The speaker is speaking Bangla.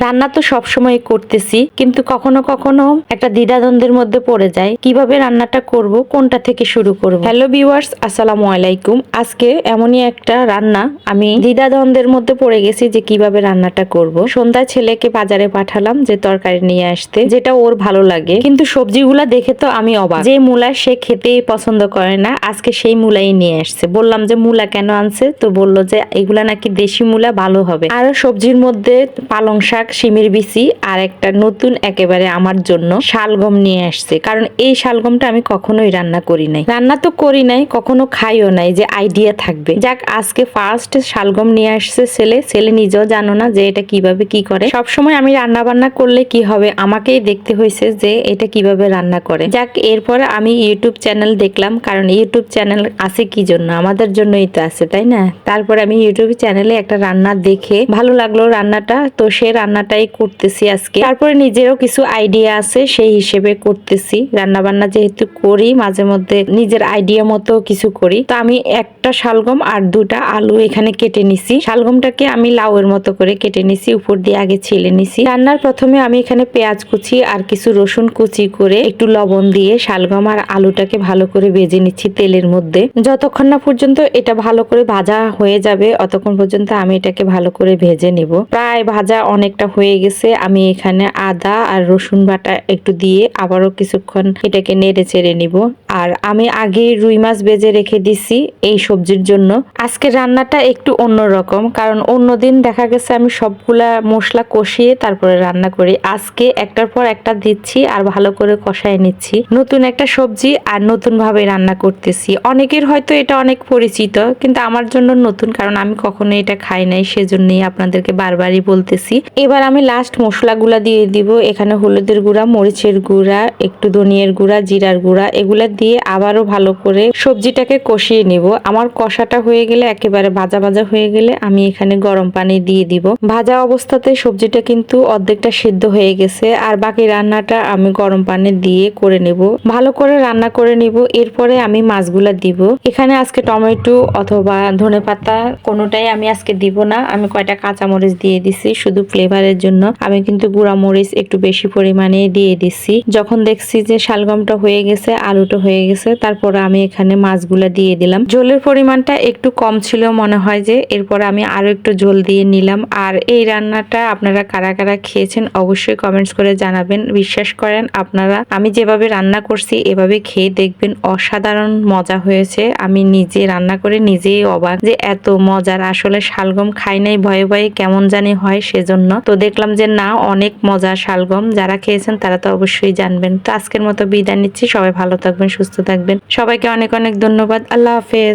রান্না তো সবসময় করতেছি, কিন্তু কখনো কখনো একটা দ্বিধাদ্বন্দ্বের মধ্যে পড়ে যায় কীভাবে রান্নাটা করব, কোনটা থেকে শুরু করব? হ্যালো ভিউয়ার্স আসসালামু আলাইকুম। আজকে এমনই একটা রান্না, আমি দ্বিধাদ্বন্দ্বের মধ্যে পড়ে গেছি যে কীভাবে রান্নাটা করব। সন্ধ্যায় ছেলেকে বাজারে পাঠালাম যে তরকারি নিয়ে আসতে, যেটা ওর ভালো লাগে। কিন্তু সবজিগুলা দেখে তো আমি অবাক। যে মূলা সে খেতেই পছন্দ করে না, আজকে সেই মূলাই নিয়ে আসছে। বললাম যে, মূলা কেন আনছে? তো বলল যে, এগুলা নাকি দেশি মূলা, ভালো হবে। আর সবজির মধ্যে পালং শাক শিমের বিচি আর একটা নতুন একেবারে আমার জন্য শালগম নিয়ে আসছে। কারণ এই শালগমটা আমি কখনোই রান্না করি নাই। রান্না তো করি নাই, কখনো খাইও নাই, যে আইডিয়া থাকবে। যাক, আজকে ফার্স্ট শালগম নিয়ে আসছে ছেলে। ছেলে নিজেও জানো না যে এটা কীভাবে কি করে। সবসময় আমি রান্না বান্না করলে কি হবে? আমাকেই দেখতে হয়েছে যে এটা কীভাবে রান্না করে। যাক, এরপরে আমি ইউটিউব চ্যানেল দেখলাম, কারণ ইউটিউব চ্যানেল আছে কি জন্য? আমাদের জন্যই তো আছে, তাই না? তারপরে আমি ইউটিউব চ্যানেলে একটা রান্না দেখে ভালো লাগল রান্নাটা। তো সে রান্নাটাই করতেছি আজকে। তারপরে নিজেরও কিছু আইডিয়া আছে, সেই হিসেবে করতেছি। রান্না বান্না যেহেতু করি, মাঝে মধ্যে নিজের আইডিয়া মতো কিছু করি। তো আমি একটা শালগম আর দুটা আলু এখানে কেটে নিছি। শালগমটাকে আমি লাউয়ের মতো করে কেটে নিছি, উপর দিয়ে আগে ছিলে নিছি। রান্নার প্রথমে আমি এখানে পেঁয়াজ কুচি আর কিছু রসুন কুচি করে একটু লবণ দিয়ে শালগম আর আলুটাকে ভালো করে ভেজে নিচ্ছি তেলের মধ্যে। যতক্ষণ না পর্যন্ত এটা ভালো করে ভাজা হয়ে যাবে, অতক্ষণ পর্যন্ত আমি এটাকে ভালো করে ভেজে নিব। প্রায় ভাজা অনেকটা হয়ে গেছে। আমি এখানে আদা আর রসুন বাটা একটু দিয়ে আবারও কিছুক্ষণ এটাকে নেড়ে চেড়ে নিব। আর আমি আগে রুই মাছ ভেজে রেখে দিছি এই সবজির জন্য। আজকে রান্নাটা একটু অন্যরকম, কারণ অন্যদিন দেখা গেছে আমি সবগুলা মশলা কষিয়ে তারপরে রান্না করি। আজকে একটার পর একটা দিচ্ছি আর ভালো করে কষায় নিচ্ছি। নতুন একটা সবজি আর নতুন ভাবে রান্না করতেছি। অনেকের হয়তো এটা অনেক পরিচিত, কিন্তু আমার জন্য নতুন, কারণ আমি কখনো এটা খাই নাই, সেজন্যই আপনাদেরকে বারবারই বলতেছি। এবার আমি লাস্ট মশলাগুলা দিয়ে দিব। এখানে হলুদের গুঁড়া, মরিচের গুঁড়া, একটু ধনিয়ার গুঁড়া, জিরার গুঁড়া, এগুলা দিয়ে আবারও ভালো করে সবজিটাকে কষিয়ে নিব। আমার কষাটা হয়ে গেলে একেবারে ভাজা ভাজা হয়ে গেলে আমি এখানে গরম পানি দিয়ে দিব। ভাজা অবস্থাতে সবজিটা কিন্তু অর্ধেকটা সিদ্ধ হয়ে গেছে আর বাকি রান্নাটা আমি গরম পানি দিয়ে করে নেব। ভালো করে রান্না করে নিব। এরপরে আমি মাছগুলা দিব। এখানে আজকে টমেটো অথবা ধনে পাতা কোনোটাই আমি আজকে দিব না। আমি কয়টা কাঁচামরিচ দিয়ে দিছি শুধু ফ্লেভারের জন্য। আমি কিন্তু গুঁড়া মরিচ একটু বেশি পরিমাণে দিয়ে দিছি। যখন দেখছি যে শালগমটা হয়ে গেছে, আলুটা হয়ে গেছে। তারপরে আমি এখানে মাছগুলা দিয়ে দিলাম। ঝোলের পরিমাণটা একটু কম ছিল মনে হয় যে, এরপর আমি আরও একটু ঝোল দিয়ে নিলাম। আর এই রান্নাটা আপনারা কারা কারা খেয়েছেন অবশ্যই কমেন্টস করে জানাবেন। বিশ্বাস করেন, আপনারা, আমি যেভাবে রান্না করছি, এভাবে খেয়ে দেখবেন অসাধারণ মজা হয়েছে। আমি নিজে রান্না করে নিজেই অবাক যে, এত মজার। আসলে শালগম খাই নাই, ভয়ে ভয়ে কেমন জানি হয় সেজন্য। তো দেখলাম যে, না, অনেক মজা শালগম। যারা খেয়েছেন, তারা তো অবশ্যই জানবেন। তো আজকের মতো বিদায় নিচ্ছি। সবাই ভালো থাকবেন সুস্থ থাকবেন। সবাইকে অনেক অনেক ধন্যবাদ। আল্লাহ হাফেজ।